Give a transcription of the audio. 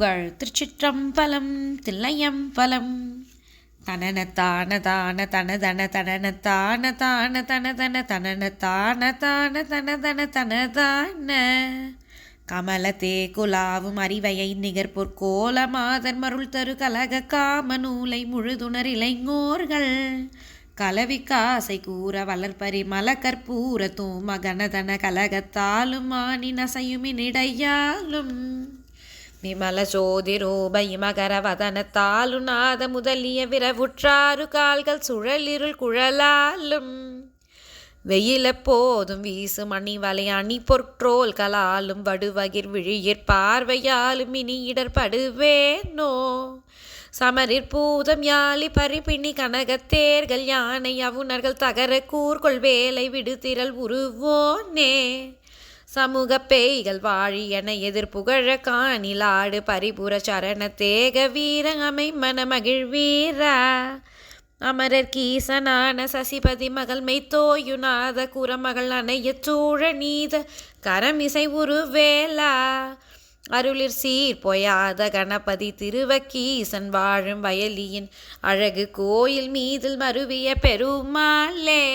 புகழ் திருச்சிற்றம்பலம் தில்லையம்பலம். தனன தான தான தன தன தனன தான தான தன தன தனன தான தான தன தன தன தான. கமலத்தே குலாவும் அறிவையை நிகர் பொற்கோல மாதர் மருள் தரு கலக காம நூலை முழுதுணர் இளைஞர்கள். கலவிக்காசை கூற வளர்பரி மலக்கற்பூர தூம கனதன கலகத்தாலும் மானின் அசையுமினிடையாலும் விமல ஜோதி ரூப இமகர நாத முதலிய விரவுற்றாறு கால்கள் சுழலிருள் குழலாலும். வெயில போதும் வீசு மணி வலை அணி பொற்றோல் கலாலும் வடுவகிர் விழியிற் பார்வையாலும் இனி இடர்படுவேனோ. சமரிற் பூதம் யாழி பரிபிணி கனகத்தேர்கள் யானை அவுணர்கள் தகர கூர்கொள் வேலை விடுதிரல் உருவோனே. சமூக பேய்கள் வாழி என எதிர்புகழ காணிலாடு பரிபுர சரண தேக வீர அமை மனமகிழ் வீரா. அமரர் கீசனான சசிபதி மகள் மெய்த்தோயுநாத குரமகள் அணைய சூழ நீத கரமிசை உருவேலா அருளிர் சீர் பொயாத கணபதி திருவக்கீசன் வாழும் வயலியின் அழகு கோயில் மீதில் மருவிய பெருமாளே.